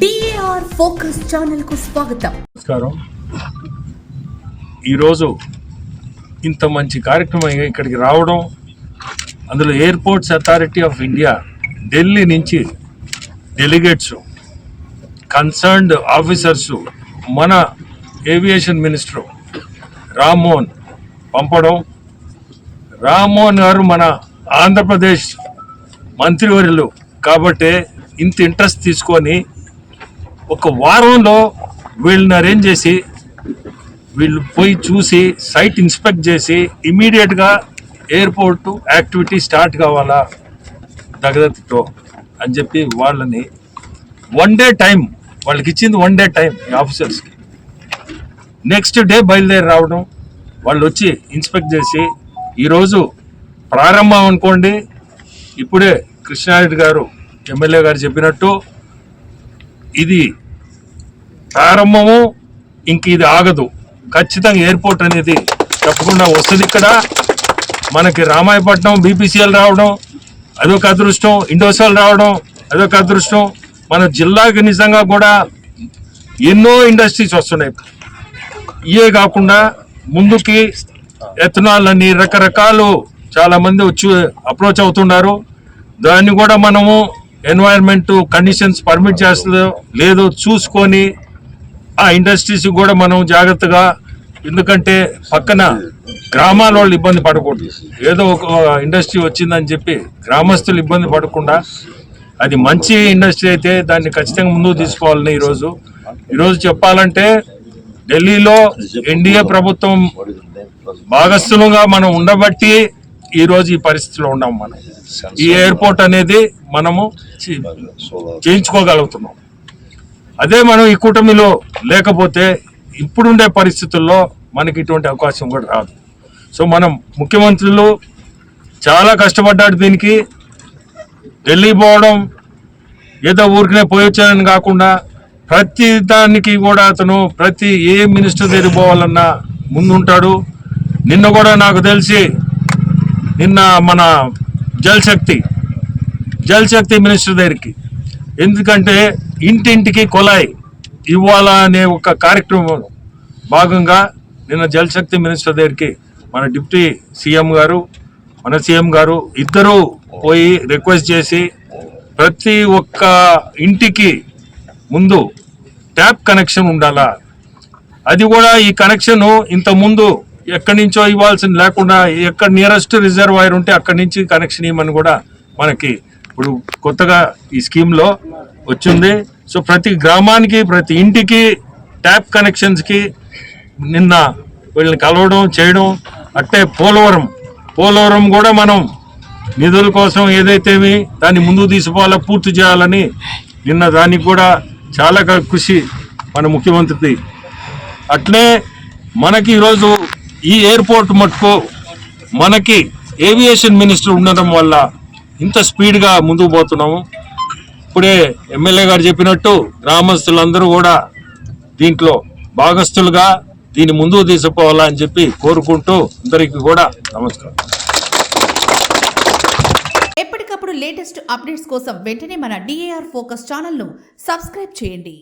DAR focus ఛానల్కు స్వాగతం. నమస్కారం. ఈరోజు ఇంత మంచి కార్యక్రమం ఇక్కడికి రావడం అందులో airports authority of India Delhi నుంచి డెలిగేట్స్ కన్సర్న్డ్ ఆఫీసర్స్ మన ఏవియేషన్ మినిస్టర్ రామ్మోహన్ పంపడం. రామ్మోహన్ గారు మన ఆంధ్రప్రదేశ్ మంత్రివర్యులు కాబట్టి ఇంత ఇంట్రెస్ట్ తీసుకొని ఒక వారంలో వీళ్ళని అరేంజ్ చేసి వీళ్ళు పోయి చూసి సైట్ ఇన్స్పెక్ట్ చేసి ఇమీడియట్గా ఎయిర్పోర్ట్ యాక్టివిటీ స్టార్ట్ కావాలా? దగ్గరతో అని చెప్పి వాళ్ళని వన్ డే టైం వాళ్ళకి ఇచ్చింది వన్ డే టైం ఈ ఆఫీసర్స్కి నెక్స్ట్ డే బయలుదేరి రావడం వాళ్ళు వచ్చి ఇన్స్పెక్ట్ చేసి ఈరోజు ప్రారంభం అనుకోండి. ఇప్పుడే కృష్ణారెడ్డి గారు ఎమ్మెల్యే గారు చెప్పినట్టు ఇది ప్రారంభము ఇంక ఇది ఆగదు. ఖచ్చితంగా ఎయిర్పోర్ట్ అనేది తప్పకుండా వస్తుంది ఇక్కడ. మనకి రామాయపట్నం బీపీసీఎల్ రావడం అదొక అదృష్టం. ఇండోసాల్ రావడం అదొక అదృష్టం. మన జిల్లాకి నిజంగా కూడా ఎన్నో ఇండస్ట్రీస్ వస్తున్నాయి. ఇవే కాకుండా ముందుకి ఎథనాల్ అని రకరకాలు చాలా మంది వచ్చి అప్రోచ్ అవుతున్నారు. దాన్ని కూడా మనము ఎన్వైర్న్మెంట్ కండిషన్స్ పర్మిట్ చేస్తుందో లేదో చూసుకొని ఆ ఇండస్ట్రీస్ కూడా మనం జాగ్రత్తగా ఎందుకంటే పక్కన గ్రామాల వాళ్ళు ఇబ్బంది పడకూడదు. ఏదో ఒక ఇండస్ట్రీ వచ్చిందని చెప్పి గ్రామస్తులు ఇబ్బంది పడకుండా అది మంచి ఇండస్ట్రీ అయితే దాన్ని ఖచ్చితంగా ముందుకు తీసుకోవాలని ఈరోజు. ఈరోజు చెప్పాలంటే ఢిల్లీలో ఎన్డీఏ ప్రభుత్వం భాగస్థులుగా మనం ఉండబట్టి ఈరోజు ఈ పరిస్థితిలో ఉన్నాం మనం. ఈ ఎయిర్పోర్ట్ అనేది మనము చేయించుకోగలుగుతున్నాం. అదే మనం ఈ కూటమిలో లేకపోతే ఇప్పుడుండే పరిస్థితుల్లో మనకి ఇటువంటి అవకాశం కూడా రాదు. సో మనం ముఖ్యమంత్రులు చాలా కష్టపడ్డాడు దీనికి. ఢిల్లీ పోవడం ఏదో ఊరికనే పోయి వచ్చానని కాకుండా ప్రతి దానికి కూడా అతను ప్రతి ఏ మినిస్టర్ దగ్గర పోవాలన్నా ముందుంటాడు. నిన్న కూడా నాకు తెలిసి నిన్న మన జల్ శక్తి జల్ శక్తి మినిస్టర్ దగ్గరికి ఎందుకంటే ఇంటింటికి కొలాయి ఇవ్వాలా అనే ఒక కార్యక్రమం భాగంగా నిన్న జలశక్తి మినిస్టర్ దగ్గరికి మన డిప్యూటీ సీఎం గారు మన సీఎం గారు ఇద్దరూ పోయి రిక్వెస్ట్ చేసి ప్రతి ఒక్క ఇంటికి ముందు ట్యాప్ కనెక్షన్ ఉండాలా? అది కూడా ఈ కనెక్షన్ ఇంత ముందు ఎక్కడి నుంచో ఇవ్వాల్సింది లేకుండా ఎక్కడ నియరెస్ట్ రిజర్వాయర్ ఉంటే అక్కడి నుంచి కనెక్షన్ ఇవ్వమని కూడా మనకి ఇప్పుడు కొత్తగా ఈ స్కీమ్లో వచ్చింది. సో ప్రతి గ్రామానికి ప్రతి ఇంటికి ట్యాప్ కనెక్షన్స్కి నిన్న వీళ్ళని కలవడం చేయడం అట్టే పోలవరం. పోలవరం కూడా మనం నిధుల కోసం ఏదైతేమి దాన్ని ముందు తీసుకోవాలో పూర్తి చేయాలని నిన్న దానికి కూడా చాలా కృషి మన ముఖ్యమంత్రిది. అట్లే మనకి ఈరోజు ఈ ఎయిర్పోర్ట్ మటుకు మనకి ఏవియేషన్ మినిస్టర్ ఉండడం వల్ల ఇంత స్పీడ్గా ముందుకు పోతున్నాము. ఇప్పుడే ఎమ్మెల్యే గారు చెప్పినట్టు గ్రామస్తులందరూ కూడా దీంట్లో భాగస్తులుగా దీన్ని ముందుకు తీసుకుపోవాలా అని చెప్పి కోరుకుంటూ అందరికీ కూడా నమస్కారం. ఎప్పటికప్పుడు లేటెస్ట్ అప్డేట్స్ కోసం వెంటనే మన డిఏఆర్ ఫోకస్ ఛానల్ను సబ్స్క్రైబ్ చేయండి.